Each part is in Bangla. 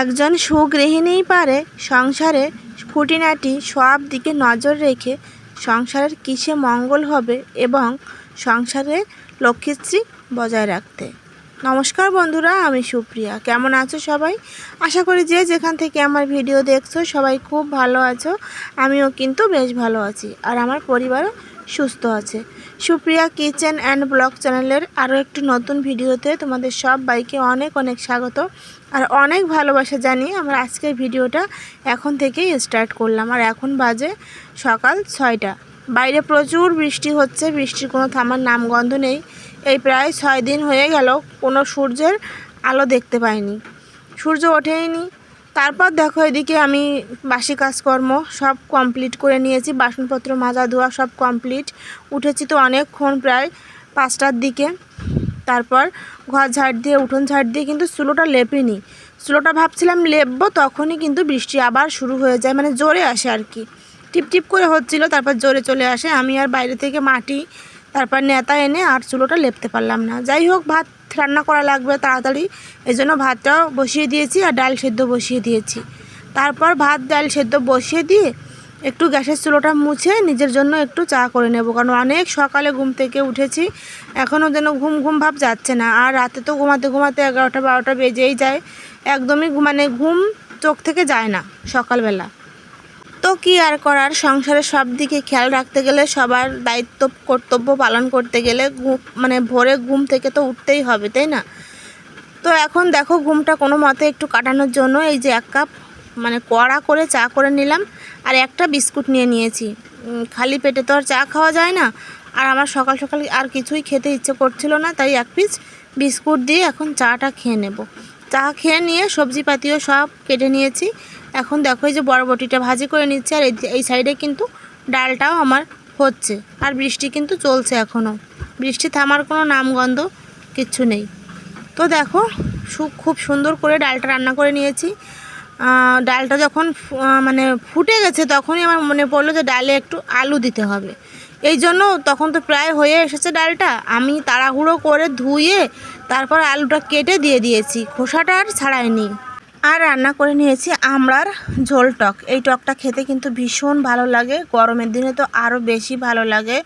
একজন সুগৃহিণীই পারে, সংসারে খুঁটিনাটি সব দিকে নজর রেখে সংসারের কিসে মঙ্গল হবে এবং সংসারে লক্ষ্মীশ্রী বজায় রাখতে। নমস্কার বন্ধুরা, আমি সুপ্রিয়া। কেমন আছো সবাই? আশা করি যে যেখান থেকে আমার ভিডিও দেখছ সবাই খুব ভালো আছো। আমিও কিন্তু বেশ ভালো আছি। আর আমার পরিবারও সুস্থ আছে। সুপ্রিয়া কিচেন অ্যান্ড ব্লগ চ্যানেলের আরও একটি নতুন ভিডিওতে তোমাদের সব বাইকে অনেক অনেক স্বাগত। আর অনেক ভালোবাসা জানিয়ে আমরা আজকের ভিডিওটা এখন থেকেই স্টার্ট করলাম। আর এখন বাজে সকাল ছয়টা। বাইরে প্রচুর বৃষ্টি হচ্ছে, বৃষ্টির কোনো থামার নামগন্ধ নেই। এই প্রায় ছয় দিন হয়ে গেল কোনো সূর্যের আলো দেখতে পাইনি। সূর্য ওঠেইনি তারপর দেখো এদিকে আমি বাসি কাজকর্ম সব কমপ্লিট করে নিয়েছি, বাসনপত্র মাজা ধোয়া সব কমপ্লিট উঠেছি তো অনেকক্ষণ প্রায় পাঁচটার দিকে। তারপর ঘর ঝাড় দিয়ে, উঠোন ঝাড় দিয়ে কিন্তু চুলোটা লেপিনি। চুলোটা ভাবছিলাম লেপবো তখনই কিন্তু বৃষ্টি আবার শুরু হয়ে যায় মানে জোরে আসে আর কি। টিপ টিপ করে হচ্ছিল, তারপর জোরে চলে আসে। আমি আর বাইরে থেকে মাটি তারপর নেতা এনে আর চুলোটা লেপতে পারলাম না। যাই হোক, ভাত রান্না করা লাগবে তাড়াতাড়ি। এই জন্য ভাতটাও বসিয়ে দিয়েছি আর ডাল সেদ্ধ বসিয়ে দিয়েছি। তারপর ভাত, ডাল সেদ্ধ বসিয়ে দিয়ে একটু গ্যাসের চুলোটা মুছে নিজের জন্য একটু চা করে নেব। কারণ অনেক সকালে ঘুম থেকে উঠেছি, এখনও যেন ঘুম ঘুম ভাব যাচ্ছে না। আর রাতে তো ঘুমাতে ঘুমাতে এগারোটা বারোটা বেজেই যায়। একদমই মানে ঘুম চোখ থেকে যায় না সকালবেলা। তো কি আর করার? সংসারের সব দিকে খেয়াল রাখতে গেলে সবার দায়িত্ব, কর্তব্য পালন করতে গেলে মানে ভোরে ঘুম থেকে তো উঠতেই হবে, তাই না? তো এখন দেখো ঘুমটা কোনো মতে একটু কাটানোর জন্য এই যে এক কাপ মানে কড়া করে চা করে নিলাম আর একটা বিস্কুট নিয়ে নিয়েছি। খালি পেটে তো আর চা খাওয়া যায় না। আর আমার সকাল সকাল আর কিছুই খেতে ইচ্ছে করছিল না, তাই এক পিস বিস্কুট দিয়ে এখন চাটা খেয়ে নেব। চা খেয়ে নিয়ে সবজিপাতিও সব কেটে নিয়েছি। এখন দেখো এই যে বরবটিটা ভাজি করে নিচ্ছি, আর এই- সাইডে কিন্তু ডালটাও আমার হচ্ছে। আর বৃষ্টি কিন্তু চলছে এখনও বৃষ্টি থামার কোনো নামগন্ধ কিচ্ছু নেই। তো দেখো খুব সুন্দর করে ডালটা রান্না করে নিয়েছি। ডালটা যখন মানে ফুটে গেছে, তখনই আমার মনে পড়ল যে ডালে একটু আলু দিতে হবে। এই জন্য তখন তো প্রায় হয়ে এসেছে ডালটা। আমি তাড়াহুড়ো করে ধুয়ে তারপর আলুটা কেটে দিয়ে দিয়েছি। খোসাটা আর ছাড়াইনি। আর রান্না করে নিয়েছি আমড়ার ঝোল টক। এই টকটা খেতে কিন্তু ভীষণ ভালো লাগে। গরমের দিনে তো আরও বেশি ভালো লাগে।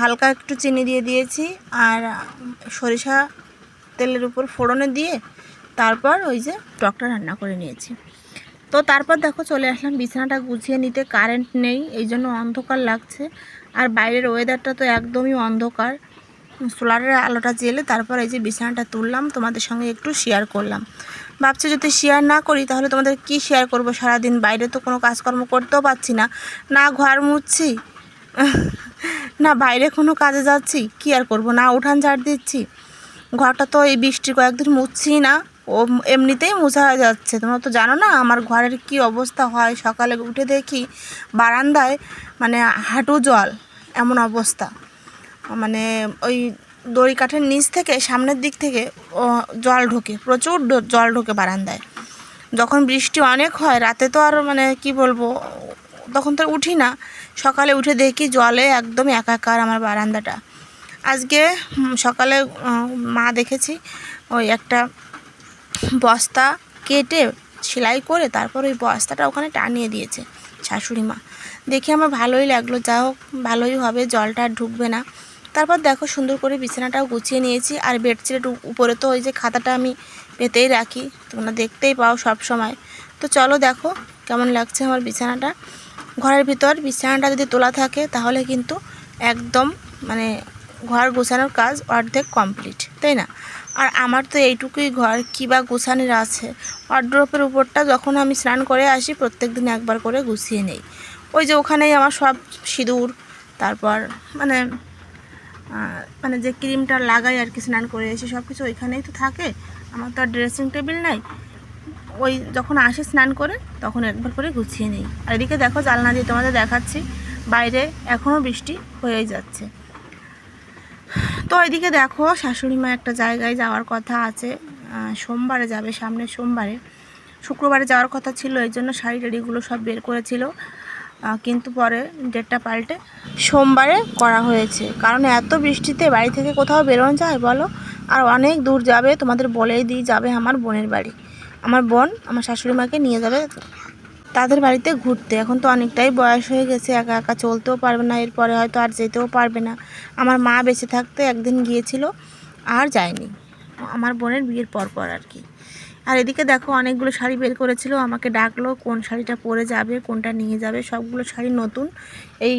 হালকা একটু চিনি দিয়ে দিয়েছি আর সরিষা তেলের উপর ফোড়নে দিয়ে তারপর ওই যে টকটা রান্না করে নিয়েছি। তো তারপর দেখো চলে আসলাম, বিছানাটা গুছিয়ে নিতে। কারেন্ট নেই, এই জন্য অন্ধকার লাগছে। আর বাইরের ওয়েদারটা তো একদমই অন্ধকার। সোলারের আলোটা জেলে তারপর এই যে বিছানাটা তুললাম, তোমাদের সঙ্গে একটু শেয়ার করলাম। ভাবছি যদি শেয়ার না করি, তাহলে তোমাদের কি শেয়ার করব? সারাদিন বাইরে তো কোনো কাজকর্ম করতেও পারছি না। না ঘর মুছছি, না বাইরে কোনো কাজে যাচ্ছি, কি আর করব? না উঠান ঝাড় দিচ্ছি। ঘরটা তো এই বৃষ্টির কয়েকদিন মুছছি না, ও এমনিতেই মোছা হয়ে যাচ্ছে। তোমরা তো জানো না, আমার ঘরের কি অবস্থা হয়। সকালে উঠে দেখি বারান্দায় মানে হাঁটু জল, এমন অবস্থা। মানে ওই দড়ি কাঠের নিচ থেকে, সামনের দিক থেকে জল ঢোকে, প্রচুর জল ঢোকে বারান্দায়। যখন বৃষ্টি অনেক হয়, রাতে তো আর মানে কি বলব, তখন তো উঠি না। সকালে উঠে দেখি জলে একদম একাকার আমার বারান্দাটা। আজকে সকালে মা দেখেছি, ওই একটা বস্তা কেটে সেলাই করে তারপর ওই বস্তাটা ওখানে টানিয়ে দিয়েছে শাশুড়ি মা। দেখে আমার ভালোই লাগল। যা হোক, ভালোই হবে, জলটা ঢুকবে না। তারপর দেখো সুন্দর করে বিছানাটাও গুছিয়ে নিয়েছি। আর বেডশিটের উ- উপরে তো ওই যে খাতাটা আমি পেতেই রাখি, তোমরা দেখতেই পাও সব সময়। তো চলো দেখো কেমন লাগছে আমার বিছানাটা। ঘরের ভিতর বিছানাটা যদি তোলা থাকে, তাহলে কিন্তু একদম মানে ঘর গোছানোর কাজ অর্ধেক কমপ্লিট, তাই না? আর আমার তো এইটুকুই ঘর, কী বা গোছানোর আছে? ওয়ার্ড্রপের উপরটা যখন আমি স্নান করে আসি প্রত্যেক দিন একবার করে গুছিয়ে নেই। ওই যে ওখানেই আমার সব সিঁদুর, তারপর মানে মানে যে ক্রিমটা লাগাই আর কি, স্নান করে এসে সব কিছু ওইখানেই তো থাকে। আমার তো আর ড্রেসিং টেবিল নাই। ওই যখন আসে স্নান করে, তখন একবার করে গুছিয়ে নিই। আর এদিকে দেখো জালনা দিয়ে তোমাদের দেখাচ্ছি, বাইরে এখনও বৃষ্টি হয়েই যাচ্ছে। তো এদিকে দেখো শাশুড়ি মা একটা জায়গায় যাওয়ার কথা আছে। সোমবারে যাবে সামনে সোমবারে। শুক্রবারে যাওয়ার কথা ছিল এই জন্য শাড়ি টাড়িগুলো সব বের করেছিল। কিন্তু পরে ডেটটা পাল্টে সোমবারে করা হয়েছে। কারণ এত বৃষ্টিতে বাড়ি থেকে কোথাও বেরোনো যায় বলো? আর অনেক দূর যাবে, তোমাদের বলেই দিই, যাবে আমার বোনের বাড়ি। আমার বোন আমার শাশুড়ি মাকে নিয়ে যাবে তাদের বাড়িতে ঘুরতে। এখন তো অনেকটাই বয়স হয়ে গেছে, একা একা চলতেও পারবে না, এরপরে হয়তো আর যেতেও পারবে না। আমার মা বেঁচে থাকতে একদিন গিয়েছিল, আর যায়নি। আমার বোনের বিয়ের পর পর আর কি। আর এদিকে দেখো অনেকগুলো শাড়ি বের করেছিল, আমাকে ডাকলো কোন শাড়িটা পরে যাবে, কোনটা নিয়ে যাবে, সবগুলো শাড়ি নতুন। এই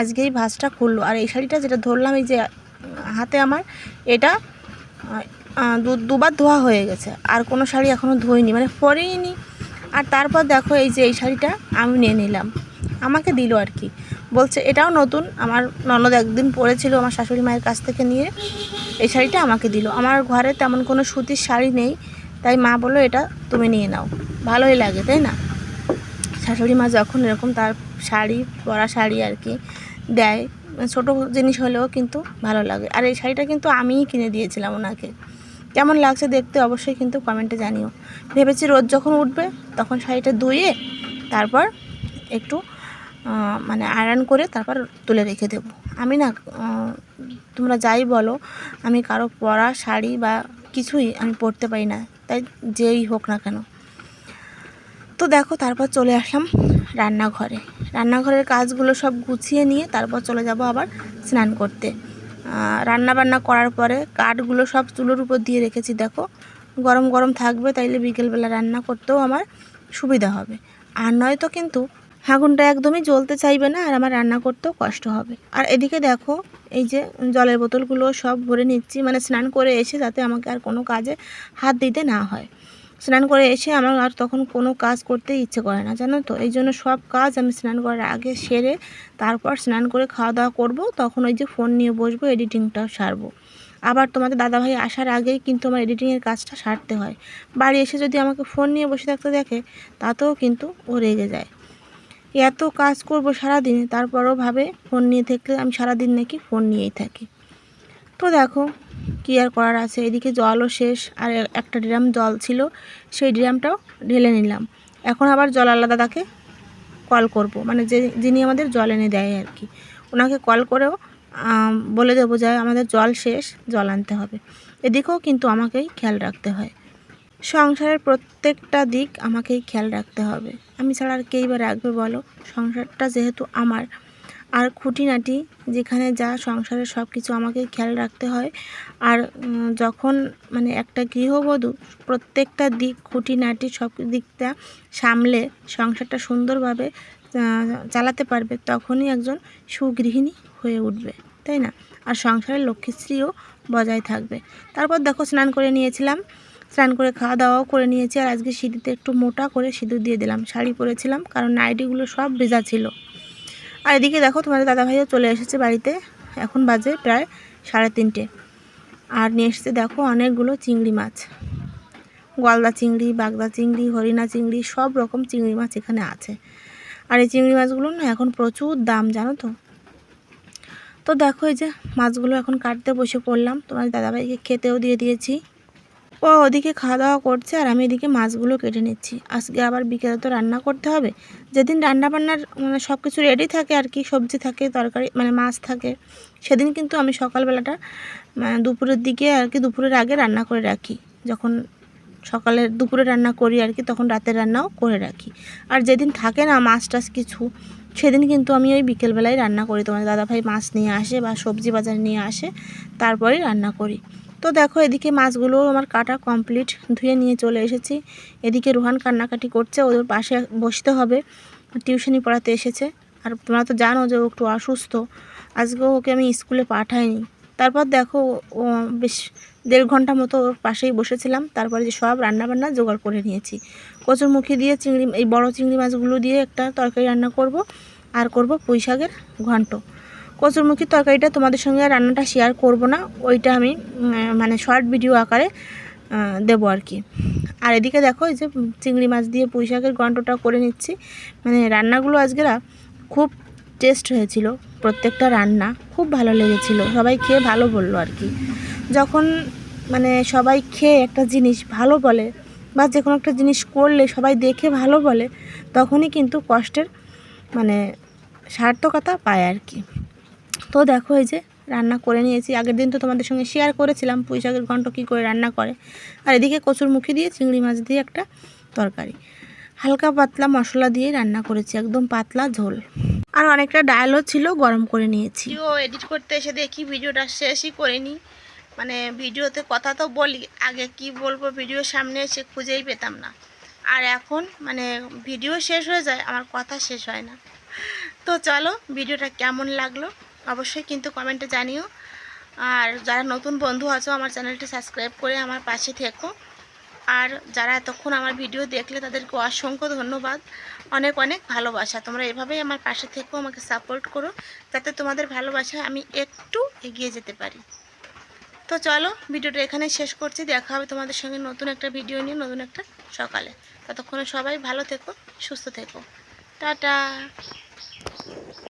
আজকেই ভাঁজটা খুললো। আর এই শাড়িটা যেটা ধরলাম, এই যে, হাতে আমার, এটা দুবার ধোয়া হয়ে গেছে। আর কোনো শাড়ি এখনও ধোয়নি মানে পরেই নি আর তারপর দেখো এই যে, এই শাড়িটা আমি নিয়ে নিলাম। আমাকে দিল আর কি। বলছে, এটাও নতুন। আমার ননদ একদিন পরেছিল আমার শাশুড়ি মায়ের কাছ থেকে নিয়ে। এই শাড়িটা আমাকে দিল। আমার ঘরে তেমন কোনো সুতির শাড়ি নেই। তাই মা বলল, এটা তুমি নিয়ে নাও। ভালোই লাগে, তাই না? শাশুড়ি মা যখন এরকম তার শাড়ি, পরা শাড়ি আর কি দেয়, ছোটো জিনিস হলেও কিন্তু ভালো লাগে। আর এই শাড়িটা কিন্তু আমিই কিনে দিয়েছিলাম ওনাকে। কেমন লাগছে দেখতে অবশ্যই কিন্তু কমেন্টে জানিও। ভেবেছি রোদ যখন উঠবে তখন শাড়িটা ধুয়ে তারপর একটু মানে আয়রন করে তারপর তুলে রেখে দেবো। আমি না তোমরা যাই বলো, আমি কারও পরা শাড়ি বা কিছুই আমি পরতে পারি না। তাই যেই হোক না কেন। তো দেখো, তারপর চলে আসলাম রান্নাঘরে। রান্নাঘরের কাজগুলো সব গুছিয়ে নিয়ে তারপর চলে যাব আবার স্নান করতে। রান্না বান্না করার পরে কাঠগুলো সব চুলোর উপর দিয়ে রেখেছি, দেখো। গরম গরম থাকবে, তাইলে বিকেলবেলা রান্না করতেও আমার সুবিধা হবে। আর নয়তো কিন্তু আগুনটা একদমই জ্বলতে চাইবে না আর আমার রান্না করতেও কষ্ট হবে। আর এদিকে দেখো, এই যে জলের বোতলগুলো সব ভরে নিচ্ছি মানে স্নান করে এসে যাতে আমাকে আর কোনো কাজে হাত দিতে না হয়। স্নান করে এসে আমার আর তখন কোনো কাজ করতে ইচ্ছে করে না, জানো তো? এই জন্য সব কাজ আমি স্নান করার আগে সেরে তারপর স্নান করে খাওয়া দাওয়া করব, তখন ওই যে ফোন নিয়ে বসবো, এডিটিংটাও সারবো। আবার তোমাদের দাদাভাই আসার আগেই কিন্তু আমার এডিটিংয়ের কাজটা সারতে হয়। বাড়ি এসে যদি আমাকে ফোন নিয়ে বসে থাকতে দেখে, তাতেও কিন্তু ও রেগে যায়। এত কাজ করব সারাদিনে, তারপরও ভাবে ফোন নিয়ে থাকলে আমি সারাদিন নাকি ফোন নিয়েই থাকি। তো দেখো, কী আর করার আছে? এদিকে জলও শেষ, আর একটা ড্রাম জল ছিল, সেই ড্রামটাও ঢেলে নিলাম। এখন আবার জল আলাদা দাদাকে কল করব মানে যে, যিনি আমাদের জল এনে দেয় আর কি। ওনাকে কল করেও বলে দেবো যে আমাদের জল শেষ, জল আনতে হবে। এদিকেও কিন্তু আমাকেই খেয়াল রাখতে হয়। সংসারের প্রত্যেকটা দিক আমাকেই খেয়াল রাখতে হবে। আমি ছাড়া আর কেই বা রাখবে বলো? সংসারটা যেহেতু আমার, আর খুঁটিনাটি যেখানে যা সংসারের সব কিছু আমাকেই খেয়াল রাখতে হয়। আর যখন মানে একটা গৃহবধূ প্রত্যেকটা দিক, খুঁটিনাটি সব দিকটা সামলে সংসারটা সুন্দরভাবে চালাতে পারবে, তখনই একজন সুগৃহিণী হয়ে উঠবে, তাই না? আর সংসারের লক্ষ্মীশ্রীও বজায় থাকবে। তারপর দেখো স্নান করে নিয়েছিলাম। স্নান করে খাওয়া দাওয়াও করে নিয়েছি আর আজকে সিঁড়িতে একটু মোটা করে সিঁদুর দিয়ে দিলাম, শাড়ি পরেছিলাম কারণ নাইটিগুলো সব ভেজা ছিল। আর এদিকে দেখো তোমাদের দাদাভাইও চলে এসেছে বাড়িতে, এখন বাজে প্রায় সাড়ে তিনটে। আর নিয়ে এসেছে দেখো অনেকগুলো চিংড়ি মাছ। গলদা চিংড়ি, বাগদা চিংড়ি, হরিণা চিংড়ি, সব রকম চিংড়ি মাছ এখানে আছে। আর এই চিংড়ি মাছগুলো না এখন প্রচুর দাম, জানো তো? তো দেখো এই যে মাছগুলো এখন কাটতে বসে পড়লাম তোমার দাদাভাইকে খেতেও দিয়ে দিয়েছি। ও ওদিকে খাওয়া দাওয়া করছে আর আমি এদিকে মাছগুলো কেটে নিচ্ছি। আজকে আবার বিকেলে তো রান্না করতে হবে। যেদিন রান্না বান্নার মানে সব কিছু রেডি থাকে আর কি, সবজি থাকে, তরকারি মানে মাছ থাকে, সেদিন কিন্তু আমি সকালবেলাটা মানে দুপুরের দিকে আর কি দুপুরের আগে রান্না করে রাখি। যখন সকালে দুপুরে রান্না করি আর কি, তখন রাতের রান্নাও করে রাখি। আর যেদিন থাকে না মাছ টাছ কিছু, সেদিন কিন্তু আমি ওই বিকেলবেলায় রান্না করি। তোমার দাদাভাই মাছ নিয়ে আসে বা সবজি বাজার নিয়ে আসে তারপরে রান্না করি। তো দেখো, এদিকে মাছগুলোও আমার কাটা কমপ্লিট ধুয়ে নিয়ে চলে এসেছি। এদিকে রোহান কান্নাকাটি করছে, ওদের পাশে বসতে হবে। টিউশনি পড়াতে এসেছে। আর তোমরা তো জানো যে ও একটু অসুস্থ। আজকেও ওকে আমি স্কুলে পাঠাইনি। তারপর দেখো, ও বেশ দেড় ঘণ্টা মতো ওর পাশেই বসেছিলাম। তারপরে যে সব রান্নাবান্না জোগাড় করে নিয়েছি। কচুরমুখী দিয়ে চিংড়ি, এই বড় চিংড়ি মাছগুলো দিয়ে একটা তরকারি রান্না করব। আর করব পুঁই শাকের ঘন্ট। কচুরমুখীর তরকারিটা তোমাদের সঙ্গে রান্নাটা শেয়ার করব না। ওইটা আমি মানে শর্ট ভিডিও আকারে দেবো আর কি। আর এদিকে দেখো, এই যে চিংড়ি মাছ দিয়ে পুঁই শাকের করে নিচ্ছি। মানে রান্নাগুলো আজকে না খুব টেস্ট হয়েছিল, প্রত্যেকটা রান্না খুব ভালো লেগেছিল। সবাই খেয়ে ভালো বলল আর কি। যখন মানে সবাই খেয়ে একটা জিনিস ভালো বলে বা যে কোনো একটা জিনিস করলে সবাই দেখে ভালো বলে, তখনই কিন্তু কষ্টের মানে সার্থকতা পায় আর কি। তো দেখো এই যে রান্না করে নিয়েছি। আগের দিন তো তোমাদের সঙ্গে শেয়ার করেছিলাম, পুঁই শাকের ঘন্ট কী করে রান্না করে। আর এদিকে কচুর মুখি দিয়ে চিংড়ি মাছ দিয়ে একটা তরকারি। হালকা পাতলা মশলা দিয়ে রান্না করেছি, একদম পাতলা ঝোল। আর অনেকটা ডালও ছিল, গরম করে নিয়েছি। ও এডিট করতে এসে দেখি ভিডিওটা শেষই করিনি। মানে ভিডিওতে কথা তো বলি, আগে কি বলব ভিডিওর সামনে এসে খুঁজেই পেতাম না। আর এখন মানে ভিডিও শেষ হয়ে যায়, আমার কথা শেষ হয় না। তো চলো, ভিডিওটা কেমন লাগল? অবশ্যই কিন্তু কমেন্টে জানিও। আর যারা নতুন বন্ধু আছো, আমার চ্যানেলটি সাবস্ক্রাইব করে আমার পাশে থেকো। আর যারা এতক্ষণ আমার ভিডিও দেখলে, তাদেরকে অসংখ্য ধন্যবাদ। অনেক অনেক ভালোবাসা। তোমরা এভাবেই আমার পাশে থেকেও আমাকে সাপোর্ট করো, যাতে তোমাদের ভালোবাসায় আমি একটু এগিয়ে যেতে পারি। তো চলো, ভিডিওটা এখানে শেষ করছি। দেখা হবে তোমাদের সঙ্গে নতুন একটা ভিডিও নিয়ে, নতুন একটা সকালে। ততক্ষণে সবাই ভালো থেকো, সুস্থ থেকো। টাটা!